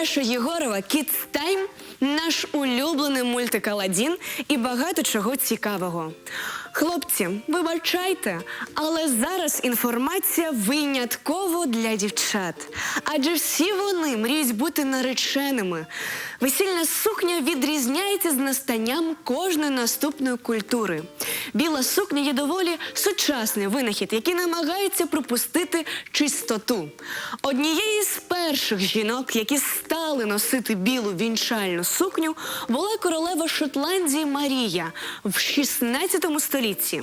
Саша Єгорова Kids Time, наш улюблений мультик Аладдін і багато чого цікавого. Хлопці, вибачайте, але зараз інформація винятково для дівчат. Адже всі вони мріють бути нареченими. Весільна сукня відрізняється з настанням кожної наступної культури. Біла сукня є доволі сучасний винахід, який намагається пропустити чистоту. Однією з перших жінок, які стали носити білу вінчальну сукню, була королева Шотландії Марія в 16 столітті.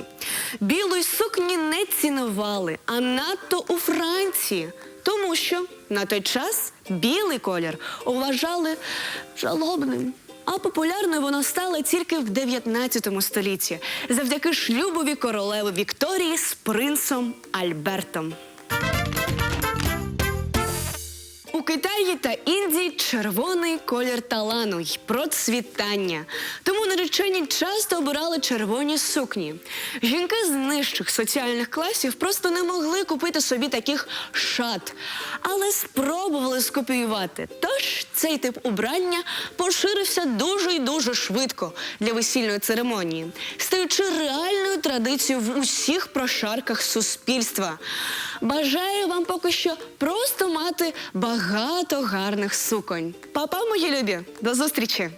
Білої сукні не цінували, а надто у Франції, тому що на той час білий колір вважали жалобним. А популярною воно стало тільки в 19 столітті завдяки шлюбові королеви Вікторії з принцем Альбертом. Китаї та Індії червоний колір талану й процвітання. Тому наречені часто обирали червоні сукні. Жінки з нижчих соціальних класів просто не могли купити собі таких шат, але спробували скопіювати. Тож цей тип убрання поширився дуже й дуже швидко для весільної церемонії, стаючи реальною традицією в усіх прошарках суспільства. Бажаю вам поки що просто мати багато гарних суконь. Папа, мої любі, до зустрічі!